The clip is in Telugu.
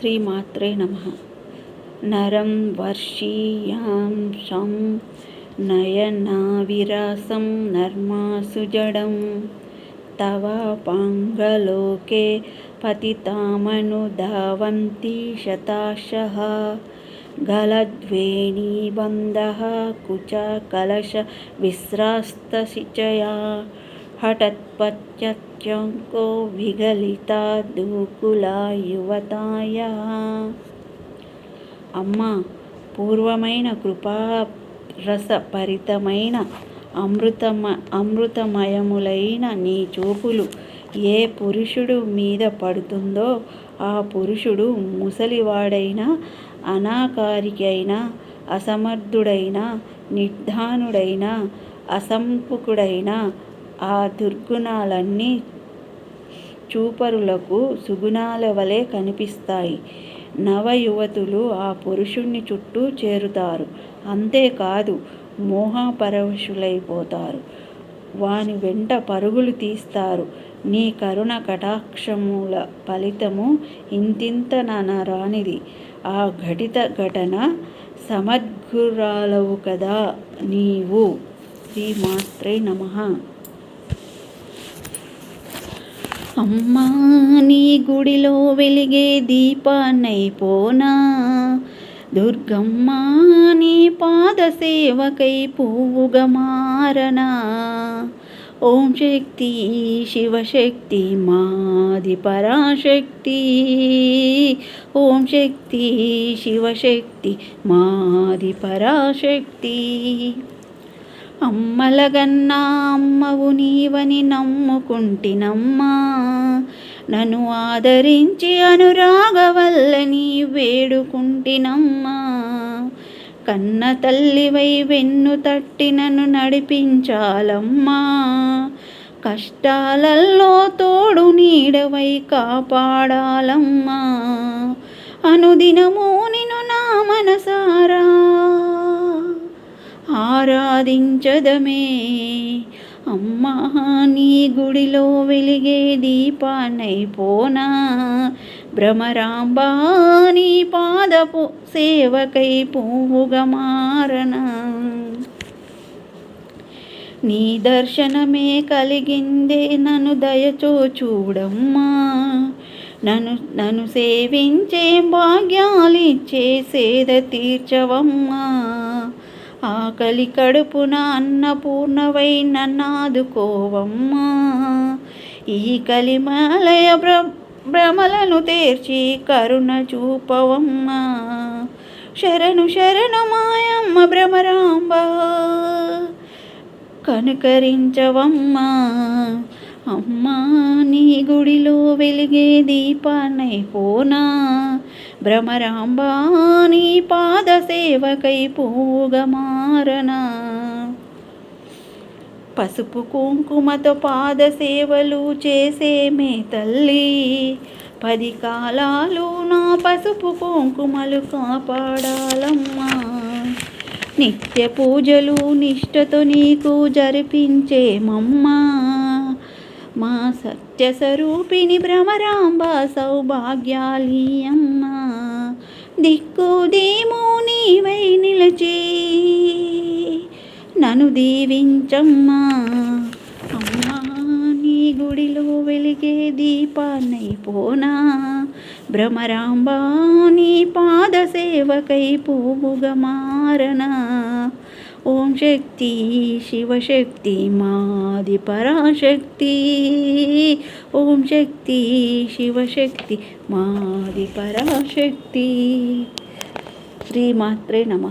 శ్రీమాత్రే నమ నరం వర్షీయాం శం నయనావిరాసం నర్మాసు జడం తవ పాంగలోకే పతితామనుధావంతి శతాశः गलद्वेणीबन्धः कुच कलशविस्रास्तसिचया हठत्पत्यत्यङ्को విగలిత దూకుల యువతాయ అమ్మ పూర్వమైన కృపారసపరితమైన అమృతమ అమృతమయములైన నీ చూపులు ఏ పురుషుడు మీద పడుతుందో ఆ పురుషుడు ముసలివాడైనా అనాకారికైన అసమర్థుడైన నిర్ధానుడైన అసంపుకుడైన ఆ దుర్గుణాలన్నీ చూపరులకు సుగుణాల వలె కనిపిస్తాయి. నవయువతులు ఆ పురుషుణ్ణి చుట్టూ చేరుతారు. అంతేకాదు మోహపరవశులైపోతారు. వాని వెంట పరుగులు తీస్తారు. నీ కరుణ కటాక్షముల ఫలితము ఇంతింత రానిది. ఆ ఘటిత ఘటన సమగ్రాలవు కదా నీవు. శ్రీమాత్రే నమ. అమ్మా నీ గుడిలో వెలిగే దీపాన్నైపోనా? దుర్గమ్మ నీ పాద సేవకై పువ్వుగా మారనా? ఓం శక్తి శివశక్తి మాది పరాశక్తి. ఓం శక్తి శివశక్తి మాది పరాశక్తి. అమ్మలగన్నా అమ్మవు నీవని నమ్ముకుంటినమ్మా. నన్ను ఆదరించి అనురాగవల్లని వేడుకుంటినమ్మా. కన్న తల్లివై వెన్ను తట్టి నన్ను నడిపించాలమ్మా. కష్టాలల్లో తోడు నీడవై కాపాడాలమ్మా. అనుదినము నిన్ను నా మనసారా. ఆరాధించదమే. అమ్మా నీ గుడిలో వెలిగే దీపానైపోనా భ్రమరాంబా నీ పాదపు సేవకై పువ్వుగా మారణ నీ దర్శనమే కలిగిందే నన్ను దయచో చూడమ్మా. నన్ను నన్ను సేవించే భాగ్యాలిచ్చే సేద తీర్చవమ్మా. ఆకలి కడుపున అన్నపూర్ణవై నన్నాదుకోవమ్మా ఈ కలిమాలయ బ్ర భ్రమలను తీర్చి కరుణ చూపవమ్మా. శరణు శరణు మాయమ్మ భ్రమరాంబ. కనుకరించవమ్మా. అమ్మా నీ గుడిలో వెలిగే దీపాన్నైపోనా భ్రమరాంబా నీ పాద సేవకై పూగమారనా పసుపు కుంకుమతో పాద సేవలు చేసే మే తల్లి పది కాలాలు నా పసుపు కుంకుమలు కాపాడాలమ్మా. నిత్య పూజలు నిష్టతో నీకు జరిపించేమమ్మా మా సత్య స్వరూపిణి భ్రమరాంబ సౌభాగ్యలియమ్మా. దిక్కు దీము నీవై నిలచే నను దీవించమ్మా. అమ్మా నీ గుడిలో వెలిగే దీపాన్నైపోనా భ్రమరాంబా నీ పాద సేవకై పువ్వుగా మారనా ఓం శక్తి శివశక్తి మాది పరాశక్తి ఓం శక్తి శివశక్తి మాది పరాశక్తి శ్రీమాత్రే నమ